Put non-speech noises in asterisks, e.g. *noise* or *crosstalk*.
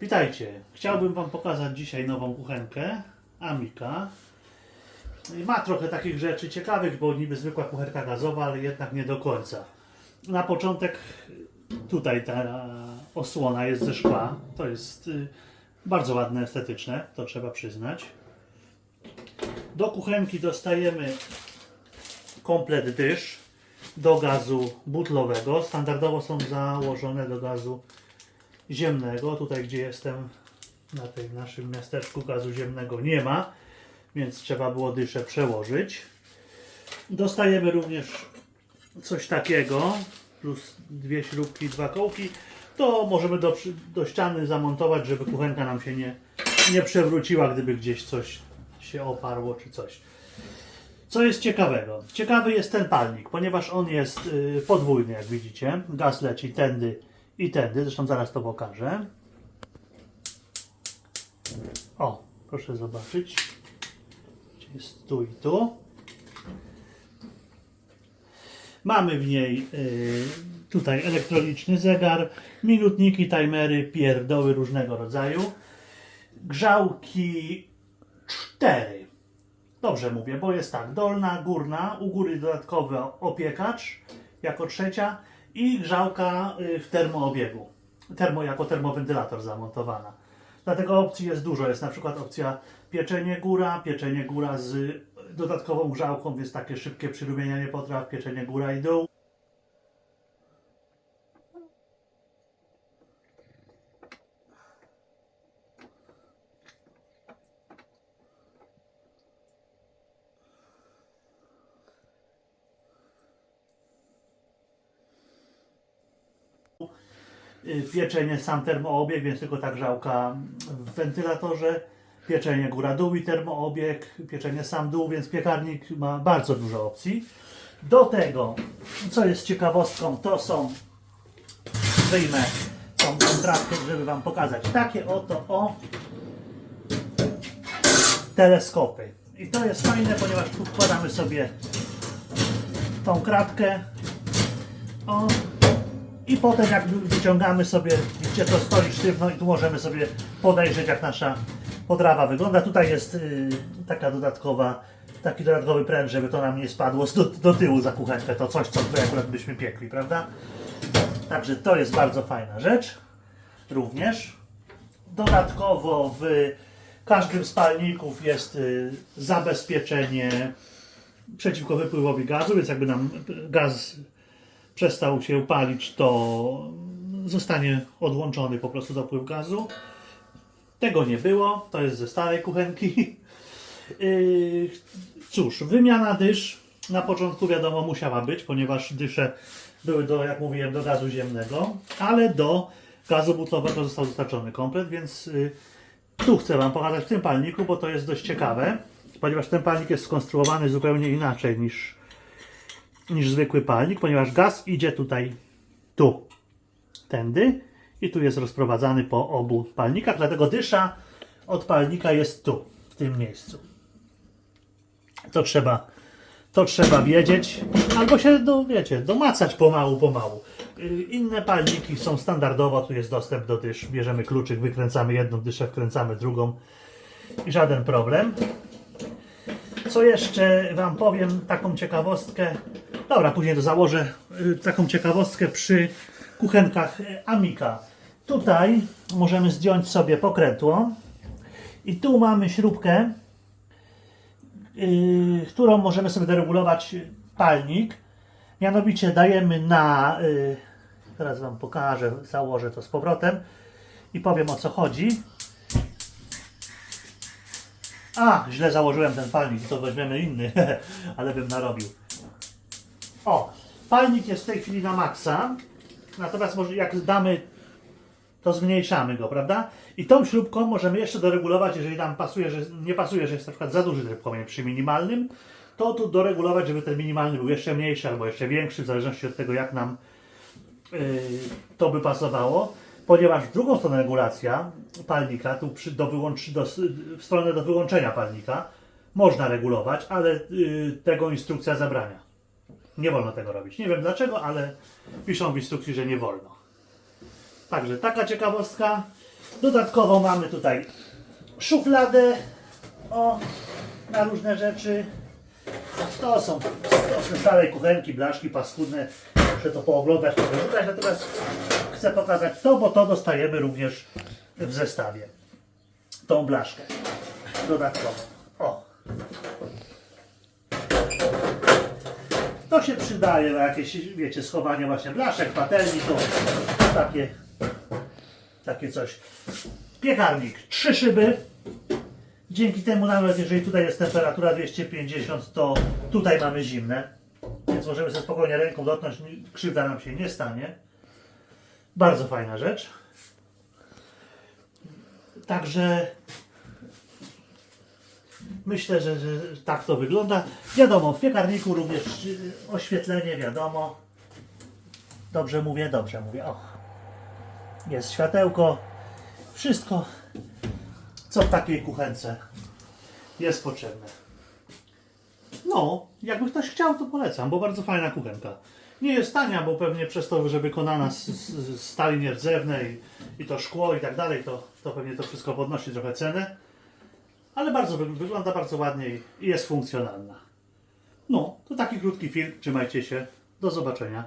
Witajcie. Chciałbym Wam pokazać dzisiaj nową kuchenkę Amika. Ma trochę takich rzeczy ciekawych, bo niby zwykła kuchenka gazowa, ale jednak nie do końca. Na początek tutaj ta osłona jest ze szkła. To jest y, bardzo ładne, estetyczne, to trzeba przyznać. Do kuchenki dostajemy komplet dysz do gazu butlowego. Standardowo są założone do gazu ziemnego. Tutaj, gdzie jestem, na tym naszym miasteczku gazu ziemnego nie ma, więc trzeba było dyszę przełożyć. Dostajemy również coś takiego, plus dwie śrubki, dwa kołki. To możemy do, do ściany zamontować, żeby kuchenka nam się nie, nie przewróciła, gdyby gdzieś coś się oparło czy coś. Co jest ciekawego? Ciekawy jest ten palnik, ponieważ on jest y, podwójny, jak widzicie. Gaz leci tędy i tędy, zresztą zaraz to pokażę. O, proszę zobaczyć. Jest tu i tu. Mamy w niej y, tutaj elektroniczny zegar, minutniki, timery, pierdoły różnego rodzaju. Grzałki 4. Dobrze mówię, bo jest tak, dolna, górna, u góry dodatkowy opiekacz jako trzecia i grzałka y, w termoobiegu, termo, jako termowentylator zamontowana. Dlatego opcji jest dużo, jest na przykład opcja pieczenie góra, pieczenie góra z dodatkową grzałką, więc takie szybkie przyrumienianie potraw, pieczenie góra i dół. Pieczenie sam termoobieg, więc tylko ta grzałka w wentylatorze, pieczenie góra-dół i termoobieg, pieczenie sam dół, więc piekarnik ma bardzo dużo opcji. Do tego, co jest ciekawostką, to są, wyjmę tą kontratkę, żeby Wam pokazać, takie oto o teleskopy. I to jest fajne, ponieważ tu wkładamy sobie tą kratkę, o, i potem jak wyciągamy sobie, widzicie, to stoi sztywno i tu możemy sobie podejrzeć jak nasza potrawa wygląda. Tutaj jest y, taka dodatkowa, taki dodatkowy pręt, żeby to nam nie spadło do, do tyłu za kuchenkę. To coś, co tutaj akurat byśmy piekli, prawda? Także to jest bardzo fajna rzecz. Również. Dodatkowo w każdym z palników jest y, zabezpieczenie przeciwko wypływowi gazu, więc jakby nam gaz przestał się palić, to zostanie odłączony po prostu dopływ gazu. Tego nie było, to jest ze starej kuchenki. *laughs* Yy, Cóż, wymiana dysz na początku wiadomo musiała być, ponieważ dysze były do, jak mówiłem, do gazu ziemnego, ale do gazu butlowego został dostarczony komplet, więc yy, tu chcę Wam pokazać w tym palniku, bo to jest dość ciekawe, ponieważ ten palnik jest skonstruowany zupełnie inaczej niż niż zwykły palnik, ponieważ gaz idzie tutaj, tu, tędy i tu jest rozprowadzany po obu palnikach, dlatego dysza od palnika jest tu, w tym miejscu. To trzeba, to trzeba wiedzieć, albo się, do, wiecie, domacać pomału, pomału. Yy, Inne palniki są standardowo, tu jest dostęp do dysz, bierzemy kluczyk, wykręcamy jedną dyszę, wkręcamy drugą i żaden problem. Co jeszcze Wam powiem, taką ciekawostkę. Dobra, później to założę. y, Taką ciekawostkę przy kuchenkach y, Amika. Tutaj możemy zdjąć sobie pokrętło. I tu mamy śrubkę, yy, którą możemy sobie deregulować palnik. Mianowicie dajemy na. Teraz Wam pokażę, założę to z powrotem i powiem o co chodzi. A, źle założyłem ten palnik, to weźmiemy inny, *laughs* ale bym narobił. O, palnik jest w tej chwili na maksa, natomiast może jak damy, to zmniejszamy go, prawda? I tą śrubką możemy jeszcze doregulować, jeżeli nam pasuje, że nie pasuje, że jest na przykład za duży tryb płomień przy minimalnym, to tu doregulować, żeby ten minimalny był jeszcze mniejszy albo jeszcze większy, w zależności od tego, jak nam yy, to by pasowało, ponieważ w drugą stronę regulacja palnika, tu przy, do wyłącz, do, w stronę do wyłączenia palnika, można regulować, ale yy, tego instrukcja zabrania. Nie wolno tego robić. Nie wiem dlaczego, ale piszą w instrukcji, że nie wolno. Także taka ciekawostka. Dodatkowo mamy tutaj szufladę o, na różne rzeczy. To są, to są stare kuchenki, blaszki paskudne. Muszę to pooglądać, powyrzucać, natomiast chcę pokazać to, bo to dostajemy również w zestawie. Tą blaszkę dodatkowo. O. To się przydaje na jakieś, wiecie, schowanie właśnie blaszek, patelni, to takie, takie coś. Piekarnik, trzy szyby. Dzięki temu nawet jeżeli tutaj jest temperatura 250, to tutaj mamy zimne. Więc możemy sobie spokojnie ręką dotknąć, krzywda nam się nie stanie. Bardzo fajna rzecz. Także myślę, że, że tak to wygląda. Wiadomo, w piekarniku również y, oświetlenie, wiadomo. Dobrze mówię, dobrze mówię. O. Jest światełko. Wszystko, co w takiej kuchence jest potrzebne. No, jakby ktoś chciał, to polecam, bo bardzo fajna kuchenka. Nie jest tania, bo pewnie przez to, że wykonana z, z stali nierdzewnej i to szkło i tak dalej, to, to pewnie to wszystko podnosi trochę cenę. Ale bardzo wy- wygląda bardzo ładnie i jest funkcjonalna. No, to taki krótki film. Trzymajcie się. Do zobaczenia.